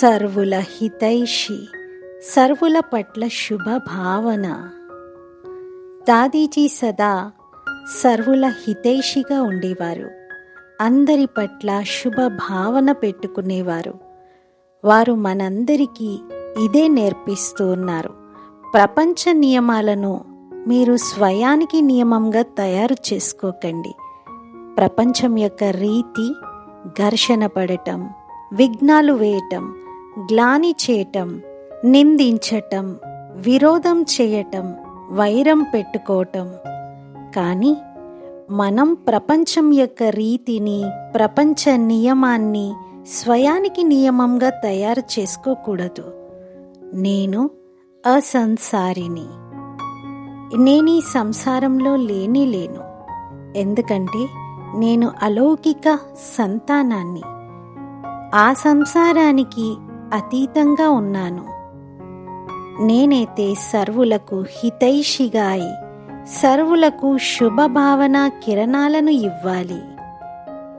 సర్వుల హితైషి సర్వుల పట్ల శుభ భావన దాదీజీ సదా సర్వుల హితైషిగా ఉండేవారు. అందరి పట్ల శుభ భావన పెట్టుకునేవారు. వారు మనందరికీ ఇదే నేర్పిస్తూ ఉన్నారు. ప్రపంచ నియమాలను మీరు స్వయానికి నియమంగా తయారు చేసుకోకండి. ప్రపంచం యొక్క రీతి ఘర్షణ పడటం విఘ్నాలు వేయటం గ్లాని చేయటం నిందించటం విరోధం చేయటం వైరం పెట్టుకోవటం. కానీ మనం ప్రపంచం యొక్క రీతిని ప్రపంచ నియమాన్ని స్వయానికి నియమంగా తయారు చేసుకోకూడదు. నేను అసంసారిని. నేను ఈ సంసారంలో లేని లేను. ఎందుకంటే నేను అలౌకిక సంతానాన్ని. ఆ సంసారానికి అతీతంగా ఉన్నాను. నేనైతే సర్వులకు హితైషిగా అయి సర్వులకు శుభభావన కిరణాలను ఇవ్వాలి.